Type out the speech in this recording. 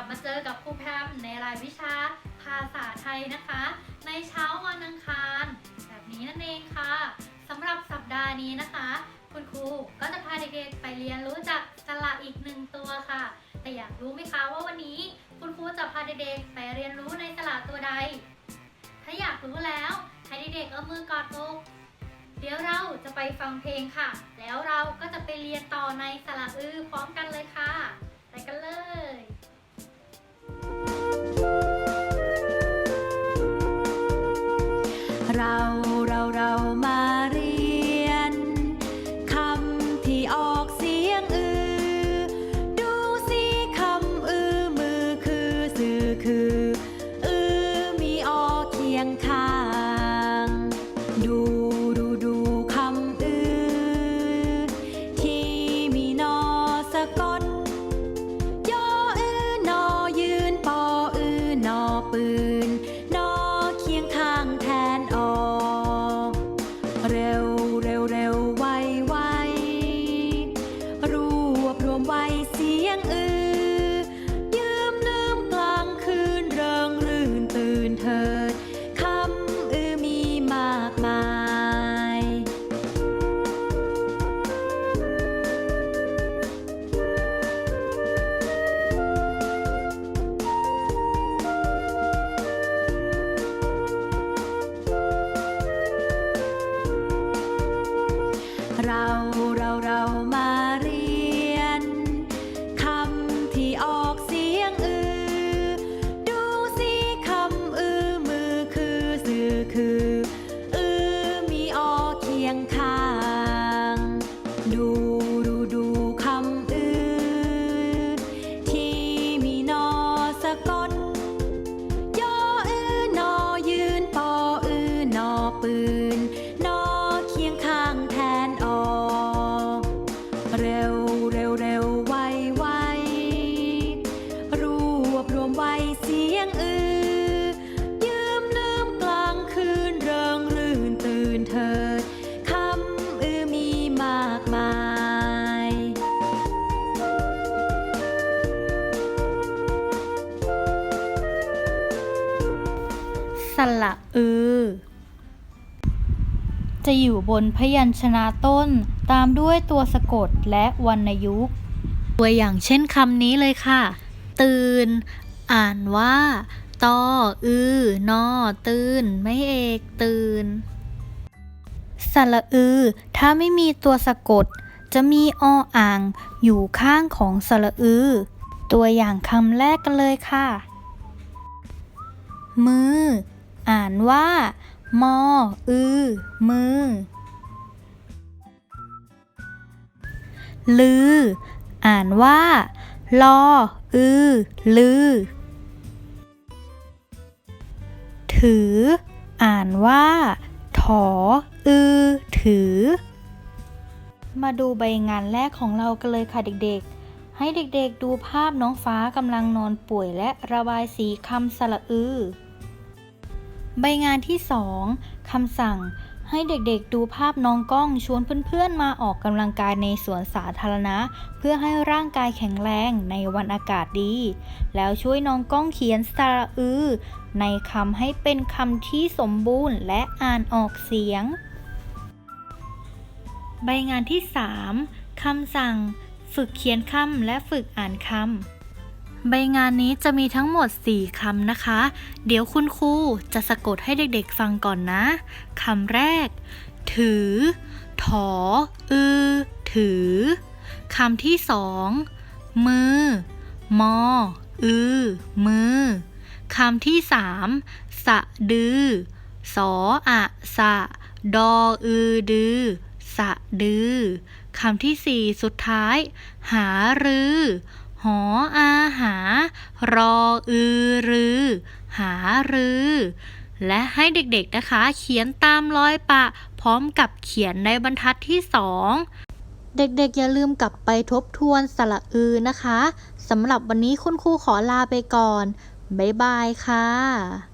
ับมาเจอกับครูแพมในรายวิชาภาษาไทยนะคะ ในเช้าวันอังคาร แบบนี้นั่นเองค่ะสำหรับสัปดาห์นี้นะคะ คุณครูก็จะพาเด็กๆไปเรียนรู้จักสระอีกหนึ่งตัวค่ะ แต่อยากรู้ไหมคะว่าวันนี้คุณครูจะพาเด็กๆไปเรียนรู้ในสระตัวใด ถ้าอยากรู้แล้วให้เด็กๆเอามือกอดอกเดี๋ยวเราจะไปฟังเพลงค่ะ แล้วเราก็จะไปเรียนต่อในสระอือพร้อมกันเลยค่ะ เเร็วเร็วไวไวรวบรวมไวเสียงอือ ยืมลืมกลางคืนเริงรื่นตื่นเถิดคำอือมีมากมายสระอือจะอยู่บนพยัญชนะต้น ตามด้วยตัวสะกดและวรรณยุกต์ ตัวอย่างเช่นคำนี้เลยค่ะ ตื่น อ่านว่าตออือนอตื่น ไม่เอกตื่นสระอือ ถ้าไม่มีตัวสะกด จะมีออ่าง อยู่ข้างของสระอือ ตัวอย่างคำแรกกันเลยค่ะ มือ อ่านว่า มอ อือ มือ ลือ อ่านว่า ลอ อือ ลือ ถือ อ่านว่า ถอ อือ ถือ มาดูใบงานแรกของเรากันเลยค่ะเด็ก ๆให้เด็กๆดูภาพน้องฟ้ากำลังนอนป่วยและระบายสีคำสระอือ ใบงานที่ 2 คำสั่งให้เด็กๆดูภาพน้องกล้องชวนเพื่อนๆมาออกกำลังกายในสวนสาธารณะ เพื่อให้ร่างกายแข็งแรงในวันอากาศดี แล้วช่วยน้องกล้องเขียนสระอือ ในคำให้เป็นคำที่สมบูรณ์และอ่านออกเสียง ใบงานที่ 3 คำสั่ง ฝึกเขียนคำและฝึกอ่านคำ ใบงานนี้จะมีทั้งหมด 4 คำนะคะ เดี๋ยวคุณครูจะสะกดให้เด็กๆฟังก่อนนะ คำแรก ถือ ถอ อือ ถือ คำที่สอง มือ มอ อือ มือ คำที่สามสะดือ สออะสะ ดอ อือ ดือ สะดือ คำที่สี่สุดท้าย หารือ หออาหา รออือรือ หารือ และให้เด็กๆนะคะ เขียนตามรอยปะ พร้อมกับเขียนในบรรทัดที่สองเด็กๆ อย่าลืมกลับไปทบทวนสระอือนะคะสำหรับวันนี้คุณครูขอลาไปก่อน บ๊ายบายค่ะ